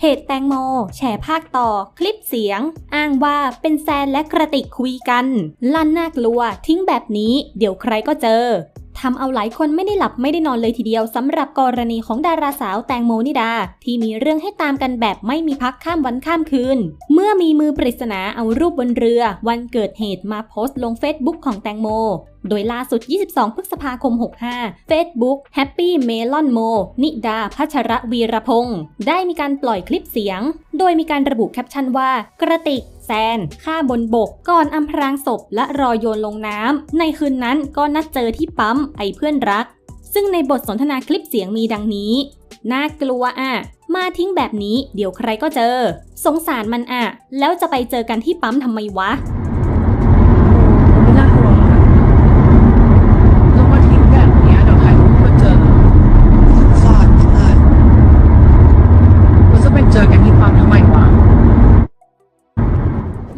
เพจแตงโม แชร์ภาคต่อ คลิปเสียง อ้างว่าเป็นแซนและกระติกคุยกัน ลั่นน่ากลัว ทิ้งแบบนี้ เดี๋ยวใครก็เจอ ทำเอาหลายคนไม่ได้หลับไม่ได้นอนเลยทีเดียวสำหรับกรณีของดาราสาวแตงโมนิดา ที่มีเรื่องให้ตามกันแบบไม่มีพักข้ามวันข้ามคืน เมื่อมีมือปริศนาเอารูปบนเรือ วันเกิดเหตุมาโพสต์ลง Facebook ของแตงโมโดยล่าสุด 22 พฤษภาคม 65 Facebook Happy Melon Mo นิดาพัชระวีรพงศ์ได้มีการปล่อยคลิปเสียง โดยมีการระบุแคปชั่นว่า กระติกแซนฆ่าบนบก ก่อนอำพรางศพและรอโยนลงน้ำในคืนนั้นก็นัดเจอที่ปั๊มไอเพื่อนรัก ซึ่งในบทสนทนาคลิปเสียงมีดังนี้ น่ากลัวอะ มาทิ้งแบบนี้เดี๋ยวใครก็เจอ สงสารมันอะ แล้วจะไปเจอกันที่ปั๊มทำไมวะ ไม่น่ากลัวหรอกค่ะลงมาทิ้งแบบเนี้ยเดี๋ยวใครรู้ก็เจอ ฟาดฟาด เราจะไปเจอกันที่ปั๊มทำไมวะ